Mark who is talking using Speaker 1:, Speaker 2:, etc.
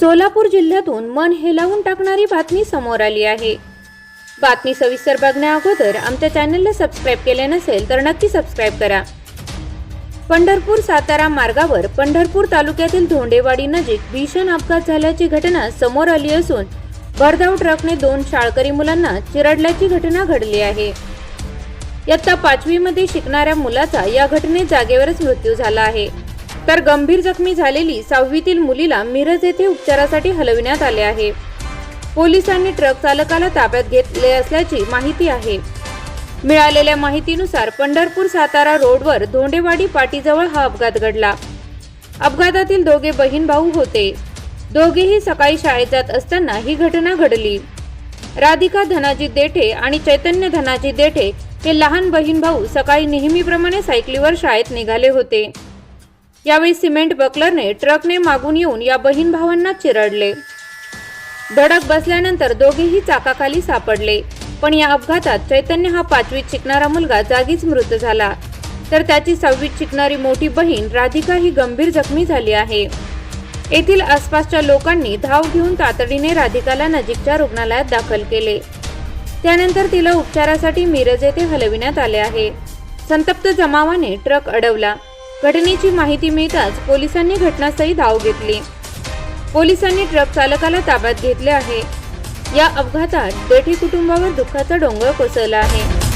Speaker 1: सोलापूर जिल्ह्यातून मन हेलावून टाकणारी बातमी समोर आली आहे. बातमी सविस्तर बघण्या अगोदर आमच्या चॅनलला सबस्क्राईब केले नसेल तर नक्की सबस्क्राईब करा. पंढरपूर सातारा मार्गावर पंढरपूर तालुक्यातील धोंडेवाडी नजीक भीषण अपघात झाल्याची घटना समोर आली असून भरधाव ट्रकने दोन शाळकरी मुलांना चिरडल्याची घटना घडली आहे. इयत्ता पाचवीमध्ये शिकणाऱ्या मुलाचा या घटनेत जागेवरच मृत्यू झाला आहे. तर गंभीर जखमी झालेली सहावीतील मुलीला मिरज येथे उपचारासाठी हलविण्यात आले आहे. पोलिसांनी ट्रक चालकाला ताब्यात घेतले असल्याची माहिती आहे. मिळालेल्या माहितीनुसार पंढरपूर सातारा रोडवर धोंडेवाडी पाटीजवळ हा अपघात घडला. अपघातातील दोघे बहीण भाऊ होते. दोघेही सकाळी शाळेत जात असताना ही घटना घडली. राधिका धनाजी देठे आणि चैतन्य धनाजी देठे हे लहान बहीण भाऊ सकाळी नेहमीप्रमाणे सायकलीवर शाळेत निघाले होते. यावेळी सिमेंट बकलरने ट्रकने मागून येऊन या बहीण भावांना चिरडले. धडक बसल्यानंतर दोघेही चाकाखाली सापडले. पण या अपघातात चैतन्य हा पाचवीत शिकणारा मुलगा जागीच मृत झाला. तर त्याची सहावीत शिकणारी मोठी बहीण राधिका ही गंभीर जखमी झाली आहे. येथील आसपासच्या लोकांनी धाव घेऊन तातडीने राधिकाला नजीकच्या रुग्णालयात दाखल केले. त्यानंतर तिला उपचारासाठी मिरज येथे हलविण्यात आले आहे. संतप्त जमावाने ट्रक अडवला. घटनेची माहिती मिळताच पोलिसांनी घटनास्थळी धाव घेतली. पोलिसांनी ट्रक चालकाला ताब्यात घेतले आहे. या अपघातात देठी कुटुंबावर दुःखाचा डोंगर कोसळला आहे.